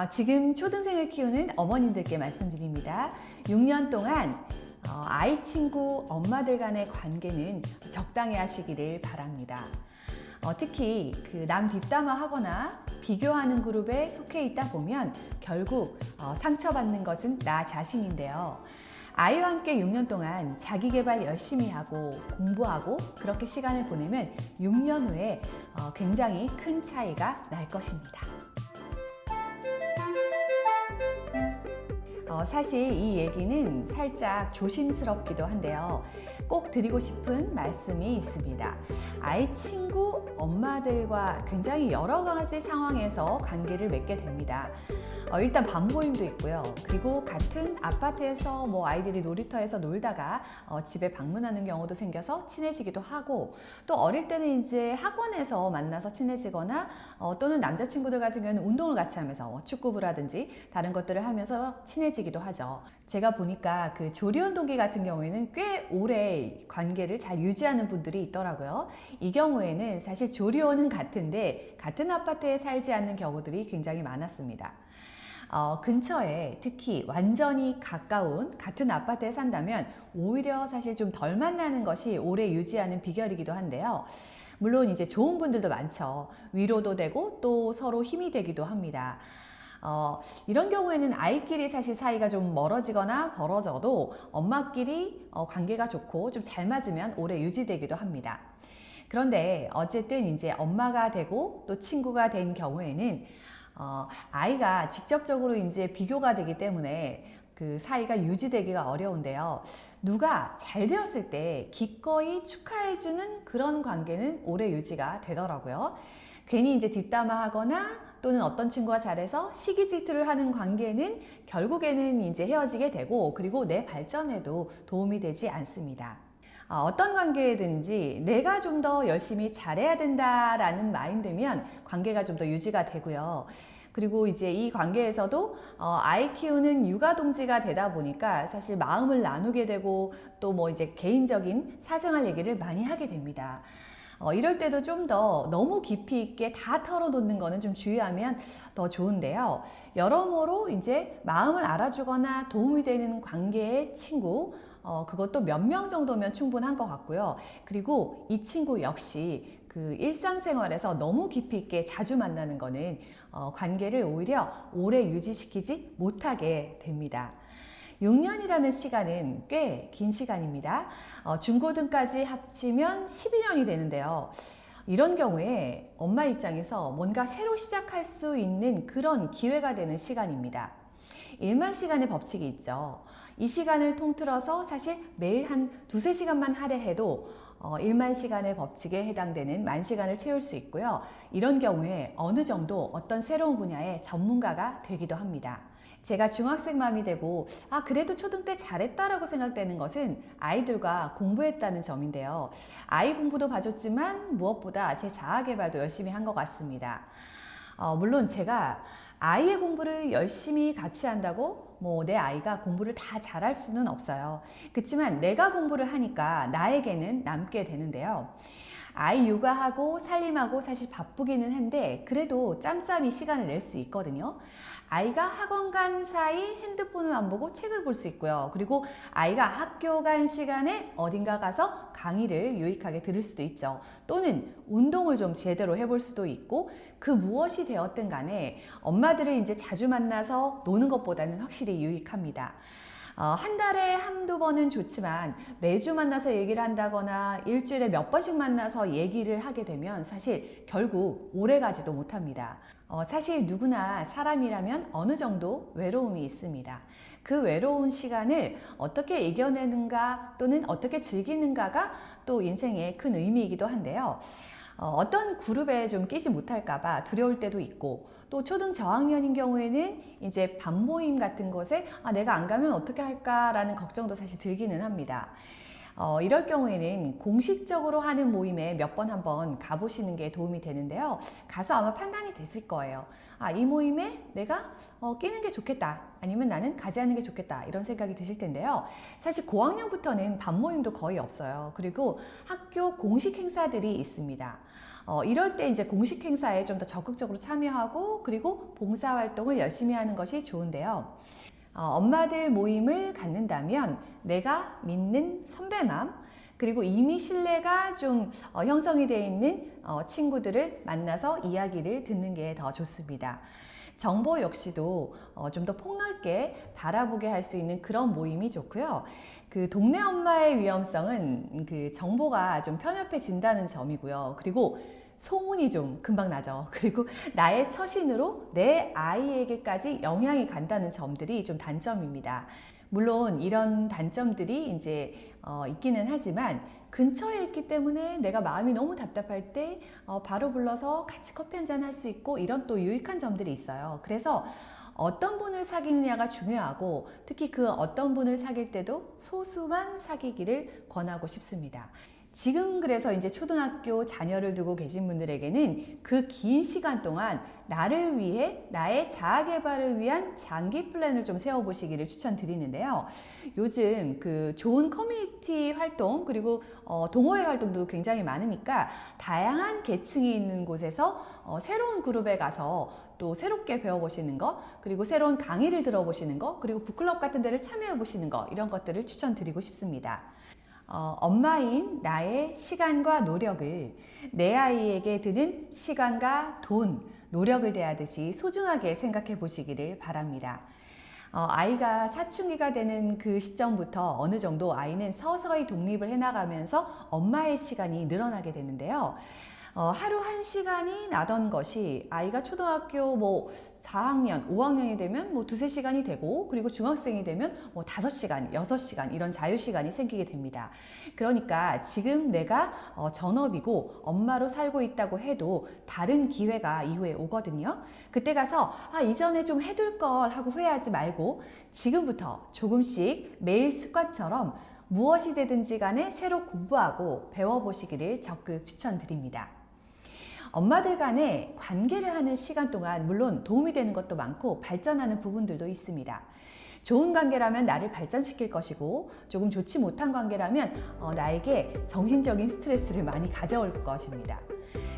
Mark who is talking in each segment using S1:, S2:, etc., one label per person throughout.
S1: 어, 지금 초등생을 키우는 어머님들께 말씀드립니다. 6년 동안 어, 아이 친구 엄마들 간의 관계는 적당히 하시기를 바랍니다. 어, 특히 그 남 뒷담화 하거나 비교하는 그룹에 속해 있다 보면 결국 어, 상처받는 것은 나 자신인데요. 아이와 함께 6년 동안 자기 개발 열심히 하고 공부하고 그렇게 시간을 보내면 6년 후에 어, 굉장히 큰 차이가 날 것입니다. 어, 사실 이 얘기는 살짝 조심스럽기도 한데요. 꼭 드리고 싶은 말씀이 있습니다. 아이 친구 엄마들과 굉장히 여러 가지 상황에서 관계를 맺게 됩니다. 어, 일단 반모임도 있고요. 그리고 같은 아파트에서 뭐 아이들이 놀이터에서 놀다가 어, 집에 방문하는 경우도 생겨서 친해지기도 하고 또 어릴 때는 이제 학원에서 만나서 친해지거나 어, 또는 남자친구들 같은 경우는 운동을 같이 하면서 뭐 축구부라든지 다른 것들을 하면서 친해지기도 하죠. 제가 보니까 그 조리원 동기 같은 경우에는 꽤 오래 관계를 잘 유지하는 분들이 있더라고요. 이 경우에는 사실 조리원은 같은데 같은 아파트에 살지 않는 경우들이 굉장히 많았습니다. 어, 근처에 특히 완전히 가까운 같은 아파트에 산다면 오히려 사실 좀 덜 만나는 것이 오래 유지하는 비결이기도 한데요. 물론 이제 좋은 분들도 많죠. 위로도 되고 또 서로 힘이 되기도 합니다. 어, 이런 경우에는 아이끼리 사실 사이가 좀 멀어지거나 벌어져도 엄마끼리 어, 관계가 좋고 좀 잘 맞으면 오래 유지되기도 합니다. 그런데 어쨌든 이제 엄마가 되고 또 친구가 된 경우에는 어, 아이가 직접적으로 이제 비교가 되기 때문에 그 사이가 유지되기가 어려운데요. 누가 잘 되었을 때 기꺼이 축하해주는 그런 관계는 오래 유지가 되더라고요. 괜히 이제 뒷담화하거나 또는 어떤 친구가 잘해서 시기 질투를 하는 관계는 결국에는 이제 헤어지게 되고 그리고 내 발전에도 도움이 되지 않습니다. 어, 어떤 관계든지 내가 좀 더 열심히 잘해야 된다라는 마인드면 관계가 좀 더 유지가 되고요. 그리고 이제 이 관계에서도 어, 아이 키우는 육아 동지가 되다 보니까 사실 마음을 나누게 되고 또 뭐 이제 개인적인 사생활 얘기를 많이 하게 됩니다. 어, 이럴 때도 좀 더 너무 깊이 있게 다 털어놓는 거는 좀 주의하면 더 좋은데요. 여러모로 이제 마음을 알아주거나 도움이 되는 관계의 친구, 어, 그것도 몇 명 정도면 충분한 것 같고요. 그리고 이 친구 역시 그 일상생활에서 너무 깊이 있게 자주 만나는 거는 어, 관계를 오히려 오래 유지시키지 못하게 됩니다. 6년이라는 시간은 꽤 긴 시간입니다. 어, 중고등까지 합치면 12년이 되는데요. 이런 경우에 엄마 입장에서 뭔가 새로 시작할 수 있는 그런 기회가 되는 시간입니다. 1만 시간의 법칙이 있죠. 이 시간을 통틀어서 사실 매일 한 두세 시간만 할애해도 어, 1만 시간의 법칙에 해당되는 만 시간을 채울 수 있고요. 이런 경우에 어느 정도 어떤 새로운 분야의 전문가가 되기도 합니다. 제가 중학생 맘이 되고 아 그래도 초등 때 잘했다라고 생각되는 것은 아이들과 공부했다는 점인데요. 아이 공부도 봐줬지만 무엇보다 제 자아 개발도 열심히 한 것 같습니다. 어, 물론 제가 아이의 공부를 열심히 같이 한다고 뭐 내 아이가 공부를 다 잘할 수는 없어요. 그렇지만 내가 공부를 하니까 나에게는 남게 되는데요. 아이 육아하고 살림하고 사실 바쁘기는 한데 그래도 짬짬이 시간을 낼 수 있거든요. 아이가 학원 간 사이 핸드폰을 안 보고 책을 볼 수 있고요. 그리고 아이가 학교 간 시간에 어딘가 가서 강의를 유익하게 들을 수도 있죠. 또는 운동을 좀 제대로 해볼 수도 있고 그 무엇이 되었든 간에 엄마들을 이제 자주 만나서 노는 것보다는 확실히 유익합니다. 어, 한 달에 한두 번은 좋지만 매주 만나서 얘기를 한다거나 일주일에 몇 번씩 만나서 얘기를 하게 되면 사실 결국 오래 가지도 못합니다. 어, 사실 누구나 사람이라면 어느 정도 외로움이 있습니다. 그 외로운 시간을 어떻게 이겨내는가 또는 어떻게 즐기는가가 또 인생의 큰 의미이기도 한데요. 어, 떤 그룹에 좀 끼지 못할까봐 두려울 때도 있고 또 초등 저학년인 경우에는 이제 반모임 같은 것에 아, 내가 안 가면 어떻게 할까라는 걱정도 사실 들기는 합니다. 어, 이럴 경우에는 공식적으로 하는 모임에 몇 번 한번 가보시는 게 도움이 되는데요. 가서 아마 판단이 됐을 거예요. 아, 이 모임에 내가 어, 끼는 게 좋겠다. 아니면 나는 가지 않는 게 좋겠다. 이런 생각이 드실 텐데요. 사실 고학년부터는 반모임도 거의 없어요. 그리고 학교 공식 행사들이 있습니다. 어, 이럴 때 이제 공식 행사에 좀 더 적극적으로 참여하고 그리고 봉사 활동을 열심히 하는 것이 좋은데요. 어, 엄마들 모임을 갖는다면 내가 믿는 선배맘 그리고 이미 신뢰가 좀 어, 형성이 되어 있는 어, 친구들을 만나서 이야기를 듣는 게 더 좋습니다. 정보 역시도 어, 좀더 폭넓게 바라보게 할 수 있는 그런 모임이 좋고요. 그 동네 엄마의 위험성은 그 정보가 좀 편협해진다는 점이고요. 그리고 소문이 좀 금방 나죠. 그리고 나의 처신으로 내 아이에게까지 영향이 간다는 점들이 좀 단점입니다. 물론 이런 단점들이 이제 어, 있기는 하지만 근처에 있기 때문에 내가 마음이 너무 답답할 때 어, 바로 불러서 같이 커피 한 잔 할 수 있고 이런 또 유익한 점들이 있어요. 그래서 어떤 분을 사귀느냐가 중요하고 특히 그 어떤 분을 사귈 때도 소수만 사귀기를 권하고 싶습니다. 지금 그래서 이제 초등학교 자녀를 두고 계신 분들에게는 그 긴 시간 동안 나를 위해 나의 자아 개발을 위한 장기 플랜을 좀 세워 보시기를 추천드리는데요. 요즘 그 좋은 커뮤니티 활동 그리고 어, 동호회 활동도 굉장히 많으니까 다양한 계층이 있는 곳에서 어, 새로운 그룹에 가서 또 새롭게 배워보시는 거 그리고 새로운 강의를 들어보시는 거 그리고 북클럽 같은 데를 참여해 보시는 거 이런 것들을 추천드리고 싶습니다. 어, 엄마인 나의 시간과 노력을 내 아이에게 드는 시간과 돈, 노력을 대하듯이 소중하게 생각해 보시기를 바랍니다. 어, 아이가 사춘기가 되는 그 시점부터 어느 정도 아이는 서서히 독립을 해나가면서 엄마의 시간이 늘어나게 되는데요. 어, 하루 한 시간이 나던 것이 아이가 초등학교 뭐 4학년, 5학년이 되면 뭐 두세 시간이 되고 그리고 중학생이 되면 뭐 5시간, 6시간 이런 자유 시간이 생기게 됩니다. 그러니까 지금 내가 어, 전업이고 엄마로 살고 있다고 해도 다른 기회가 이후에 오거든요. 그때 가서 아, 이전에 좀 해둘 걸 하고 후회하지 말고 지금부터 조금씩 매일 습관처럼 무엇이 되든지 간에 새로 공부하고 배워보시기를 적극 추천드립니다. 엄마들 간에 관계를 하는 시간 동안 물론 도움이 되는 것도 많고 발전하는 부분들도 있습니다. 좋은 관계라면 나를 발전시킬 것이고 조금 좋지 못한 관계라면 어, 나에게 정신적인 스트레스를 많이 가져올 것입니다.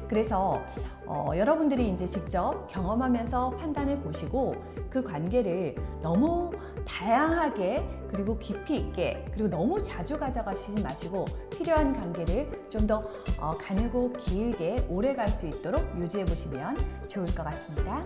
S1: 그래서 어, 여러분들이 이제 직접 경험하면서 판단해 보시고 그 관계를 너무 다양하게 그리고 깊이 있게 그리고 너무 자주 가져가시지 마시고 필요한 관계를 좀더 어, 가늘고 길게 오래 갈 수 있도록 유지해 보시면 좋을 것 같습니다.